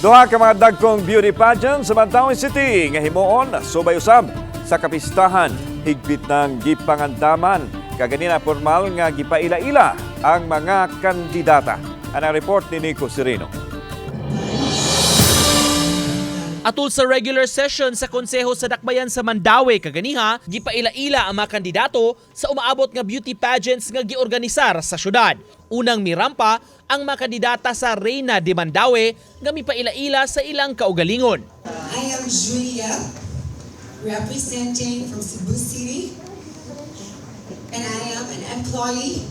Duha ka mga dagkong beauty pageant sa Mandawi City nga himuon subay usab sa kapistahan higpit ng gipangandaman kaganina formal nga gipaila-ila ang mga kandidata. Ana report ni Nico Sereno. Atul sa regular session sa Konseho sa Dakbayan sa Mandawi kaganiha, gipaila-ila ang mga kandidato sa umaabot nga beauty pageants nga giorganisar sa syudad. Unang mirampa ang mga kandidata sa Reina de Mandawi nga mipaila-ila sa ilang kaugalingon. I am Julia, representing from Cebu City, and I am an employee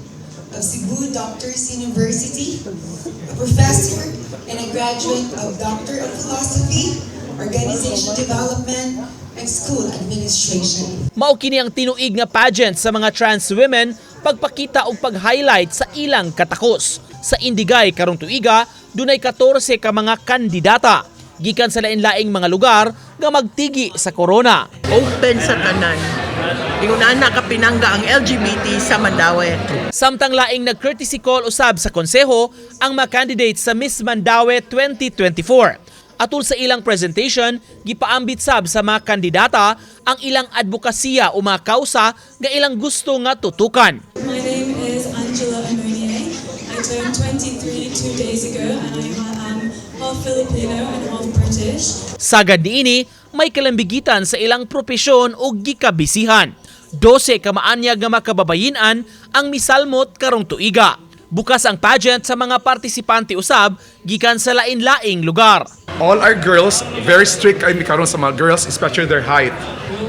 of Cebu Doctors University, a professor and a graduate of Doctor of Philosophy, Organization Development, and School Administration. Mao kini ang tinuig nga pageant sa mga trans women pagpakita og pag-highlight sa ilang katakos. Sa Indigay karong tuiga, dunay 14 ka mga kandidata gikan sa lain-laing mga lugar nga magtigi sa corona. open sa tanan. Ingon na ka pinangga ang LGBT sa Mandawi. Samtang laing nag-courtesy call usab sa konseho ang mga candidates sa Miss Mandawi 2024. Atul sa ilang presentation, gipaambit sab sa mga kandidata ang ilang advokasya o mga kausa nga ilang gusto nga tutukan. My name is Angela Amunier. I turned 23 two days ago and I am half Filipino and half British. Sagad niini, may kalambigitan sa ilang propesyon o gikabisihan. 12 kamaanyag nga makababayinan ang misalmot karong tuiga. Bukas ang pageant sa mga partisipante usab gikan sa lain-laing lugar. All our girls, very strict kami karon sa mga girls, especially their height.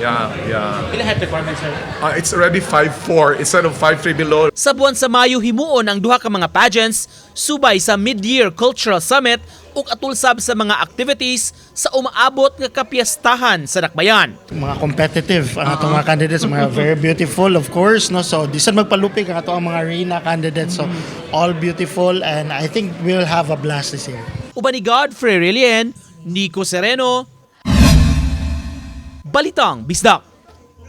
Yeah, yeah. Ilang height requirements sir? Uh, it's already 5'4 instead of 5'3 below. Sa buwan sa Mayo himuon ang duha ka mga pageants subay sa Mid-Year Cultural Summit ug atul sab sa mga activities sa umaabot nga kapiyastahan sa Dakbayan. mga competitive ang atong mga candidates mga very beautiful of course no so di sad magpalupig ang atong mga arena candidates so all beautiful and I think we'll have a blast this year Uban ni Godfrey Relien, Nico Sereno, Balitang Bisdak.